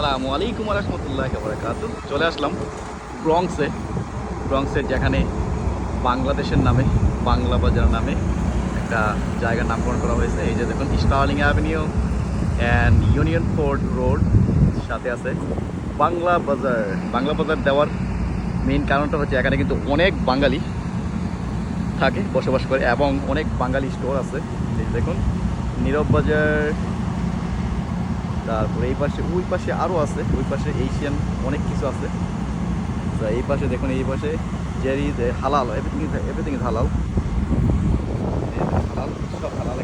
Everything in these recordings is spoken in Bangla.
আসসালামু আলাইকুম রহমতুল্লাহ বরকাত চলে আসলাম ব্রংসে ব্রংসের যেখানে বাংলাদেশের নামে, বাংলা বাজার নামে একটা জায়গার নামকরণ করা হয়েছে। এই যে দেখুন Sterling avenue and Union ford road সাথে আছে বাংলা বাজার। বাংলা বাজার দেওয়ার মেইন কারণটা হচ্ছে এখানে কিন্তু অনেক বাঙালি থাকে বসবাস করে এবং অনেক বাঙালি স্টোর আছে। দেখুন, নীরব বাজার তারপরে এই পাশে, ওই পাশে আরও আছে, ওই পাশে এশিয়ান অনেক কিছু আছে। তো এই পাশে দেখুন, এই পাশে জেরি হালাল এভরিথিং এভরিথিং ইজ হালাল হালাল হালাল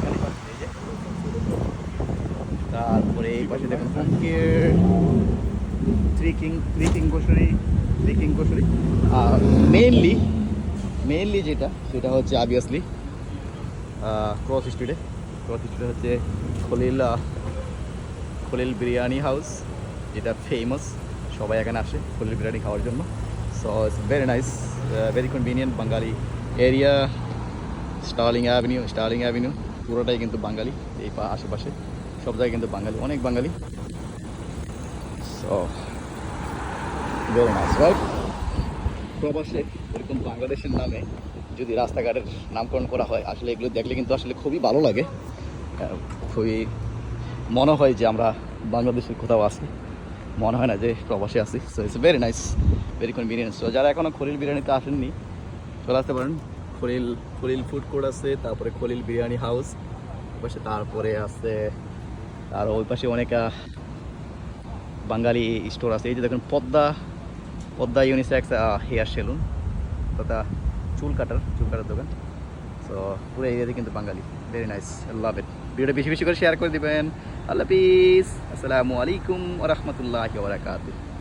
তারপরে এই পাশে দেখুন home care three king three king king আর মেনলি মেনলি যেটা, সেটা হচ্ছে অবভিয়াসলি ক্রস স্ট্রিটে ক্রস স্ট্রিটে হচ্ছে খলিল খলিল বিরিয়ানি হাউস, যেটা ফেমাস সবাই এখানে আসে খলিল বিরিয়ানি খাওয়ার জন্য। So it's very nice very convenient Bangali area Sterling avenue Sterling avenue পুরোটাই কিন্তু বাঙালি, এই পা- আশেপাশে সব জায়গায় কিন্তু বাঙালি, অনেক বাঙালি। সো ভেরি নাইস রাইট প্রবাসে এরকম বাংলাদেশের নামে যদি রাস্তাঘাটের নামকরণ করা হয়, আসলে এগুলো দেখলে কিন্তু আসলে খুবই ভালো লাগে। খুবই মনে হয় যে আমরা বাংলাদেশের কোথাও আছি। মনে হয় না যে প্রবাসে আছি। So it's very nice very convenience so যারা এখনও খলিল বিরিয়ানিতে আসেননি, চলে আসতে পারেন। খলিল খলিল ফুড কোর্ট আছে, তারপরে খলিল বিরিয়ানি হাউস পাশে তারপরে আছে, আর ওই পাশে অনেক বাঙালি স্টোর আছে। এই যে দেখুন, Padma Padma unisex hair salon তথা চুল কাটার চুল কাটার দোকান। সো পুরো এরিয়াতে কিন্তু বাঙালি। ভেরি নাইস লাভ ইট ভিডিওটা বেশি বেশি করে শেয়ার করে দিবেন। আল্লাহ হাফিজ। আসসালামু আলাইকুম রহমতুল্লাহ বারাকাতুহ।